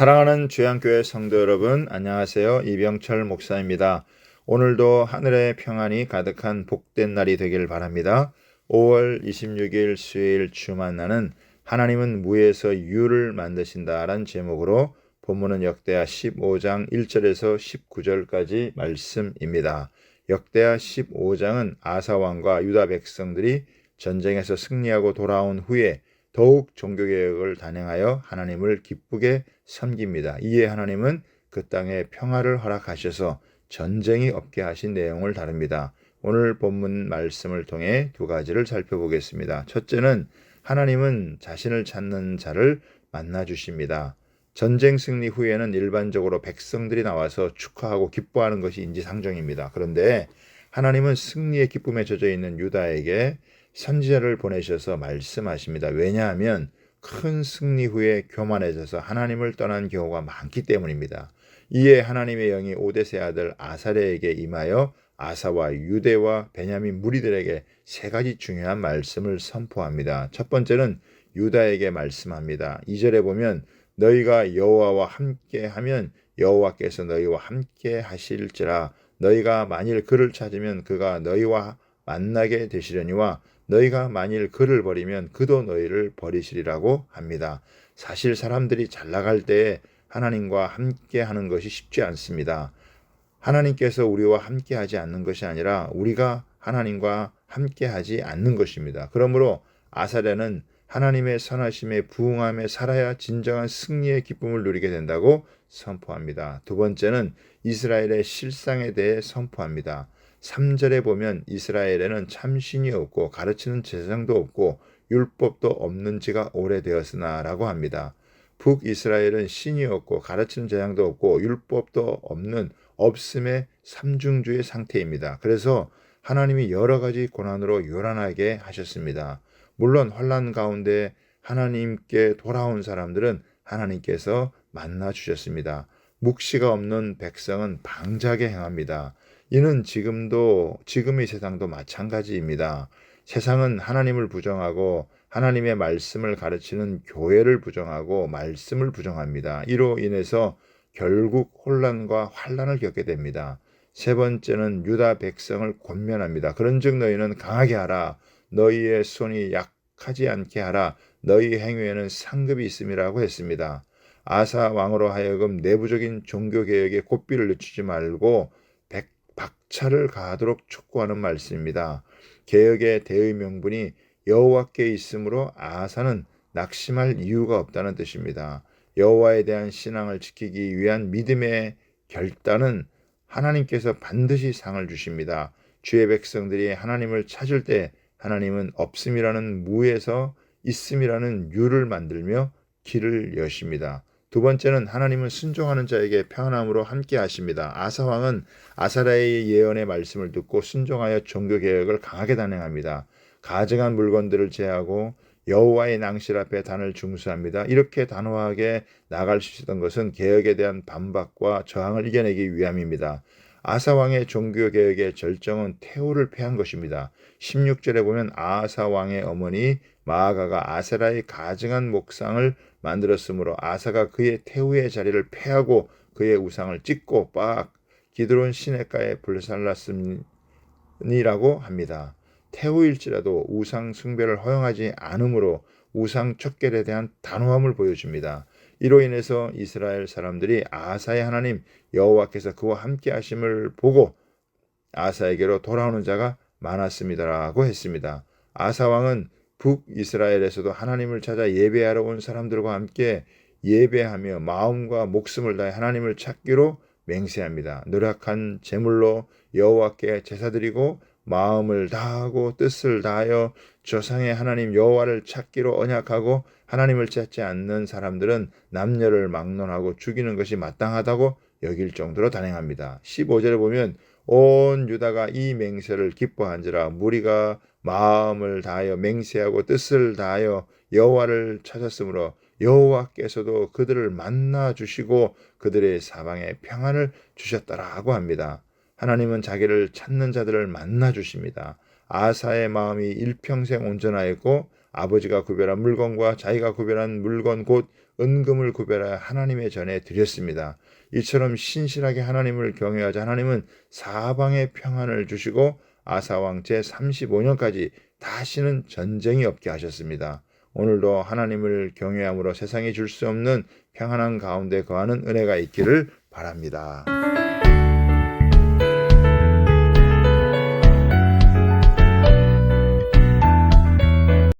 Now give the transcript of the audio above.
사랑하는 주양교회 성도 여러분, 안녕하세요. 이병철 목사입니다. 오늘도 하늘의 평안이 가득한 복된 날이 되길 바랍니다. 5월 26일 수요일 주 만 나는 하나님은 무에서 유를 만드신다라는 제목으로 본문은 역대하 15장 1절에서 19절까지 말씀입니다. 역대하 15장은 아사 왕과 유다 백성들이 전쟁에서 승리하고 돌아온 후에 더욱 종교개혁을 단행하여 하나님을 기쁘게 섬깁니다. 이에 하나님은 그 땅에 평화를 허락하셔서 전쟁이 없게 하신 내용을 다룹니다. 오늘 본문 말씀을 통해 두 가지를 살펴보겠습니다. 첫째는 하나님은 자신을 찾는 자를 만나 주십니다. 전쟁 승리 후에는 일반적으로 백성들이 나와서 축하하고 기뻐하는 것이 인지상정입니다. 그런데 하나님은 승리의 기쁨에 젖어 있는 유다에게 선지자를 보내셔서 말씀하십니다. 왜냐하면 큰 승리 후에 교만해져서 하나님을 떠난 경우가 많기 때문입니다. 이에 하나님의 영이 오데세 아들 아사레에게 임하여 아사와 유대와 베냐민 무리들에게 세 가지 중요한 말씀을 선포합니다. 첫 번째는 유다에게 말씀합니다. 2절에 보면 너희가 여호와와 함께 하면 여호와께서 너희와 함께 하실지라 너희가 만일 그를 찾으면 그가 너희와 만나게 되시려니와 너희가 만일 그를 버리면 그도 너희를 버리시리라고 합니다. 사실 사람들이 잘 나갈 때에 하나님과 함께 하는 것이 쉽지 않습니다. 하나님께서 우리와 함께 하지 않는 것이 아니라 우리가 하나님과 함께 하지 않는 것입니다. 그러므로 아사랴는 하나님의 선하심에 부응함에 살아야 진정한 승리의 기쁨을 누리게 된다고 선포합니다. 두 번째는 이스라엘의 실상에 대해 선포합니다. 3절에 보면 이스라엘에는 참신이 없고 가르치는 재상도 없고 율법도 없는 지가 오래되었으나 라고 합니다. 북이스라엘은 신이 없고 가르치는 재상도 없고 율법도 없는 없음의 삼중주의 상태입니다. 그래서 하나님이 여러 가지 고난으로 요란하게 하셨습니다. 물론 환란 가운데 하나님께 돌아온 사람들은 하나님께서 만나 주셨습니다. 묵시가 없는 백성은 방자게 행합니다. 이는 지금도 지금의 세상도 마찬가지입니다. 세상은 하나님을 부정하고 하나님의 말씀을 가르치는 교회를 부정하고 말씀을 부정합니다. 이로 인해서 결국 혼란과 환란을 겪게 됩니다. 세 번째는 유다 백성을 권면합니다. 그런즉 너희는 강하게 하라. 너희의 손이 약하지 않게 하라. 너희 행위에는 상급이 있음이라고 했습니다. 아사 왕으로 하여금 내부적인 종교 개혁에 고삐를 늦추지 말고 박차를 가하도록 촉구하는 말씀입니다. 개혁의 대의 명분이 여호와께 있으므로 아사는 낙심할 이유가 없다는 뜻입니다. 여호와에 대한 신앙을 지키기 위한 믿음의 결단은 하나님께서 반드시 상을 주십니다. 주의 백성들이 하나님을 찾을 때 하나님은 없음이라는 무에서 있음이라는 유를 만들며 길을 여십니다. 두 번째는 하나님은 순종하는 자에게 평안함으로 함께 하십니다. 아사 왕은 아사라의 예언의 말씀을 듣고 순종하여 종교 개혁을 강하게 단행합니다. 가증한 물건들을 제하고 여호와의 낭실 앞에 단을 중수합니다. 이렇게 단호하게 나갈 수 있었던 것은 개혁에 대한 반박과 저항을 이겨내기 위함입니다. 아사 왕의 종교 개혁의 절정은 태우를 패한 것입니다. 16절에 보면 아사 왕의 어머니 마아가가 아세라의 가증한 목상을 만들었으므로 아사가 그의 태우의 자리를 패하고 그의 우상을 찢고 빡 기드론 시내가에 불살랐음이라고 합니다. 태우일지라도 우상 숭배를 허용하지 않으므로 우상 척결에 대한 단호함을 보여줍니다. 이로 인해서 이스라엘 사람들이 아사의 하나님 여호와께서 그와 함께 하심을 보고 아사에게로 돌아오는 자가 많았습니다라고 했습니다. 아사 왕은 북이스라엘에서도 하나님을 찾아 예배하러 온 사람들과 함께 예배하며 마음과 목숨을 다해 하나님을 찾기로 맹세합니다. 노력한 제물로 여호와께 제사드리고 마음을 다하고 뜻을 다하여 조상의 하나님 여호와를 찾기로 언약하고 하나님을 찾지 않는 사람들은 남녀를 막론하고 죽이는 것이 마땅하다고 여길 정도로 단행합니다. 15절에 보면 온 유다가 이 맹세를 기뻐한지라 무리가 마음을 다하여 맹세하고 뜻을 다하여 여호와를 찾았으므로 여호와께서도 그들을 만나 주시고 그들의 사방에 평안을 주셨다라고 합니다. 하나님은 자기를 찾는 자들을 만나 주십니다. 아사의 마음이 일평생 온전하였고 아버지가 구별한 물건과 자기가 구별한 물건 곧 은금을 구별하여 하나님의 전에 드렸습니다. 이처럼 신실하게 하나님을 경외하자 하나님은 사방에 평안을 주시고 아사왕 제 35년까지 다시는 전쟁이 없게 하셨습니다. 오늘도 하나님을 경외함으로 세상이 줄 수 없는 평안한 가운데 거하는 은혜가 있기를 바랍니다.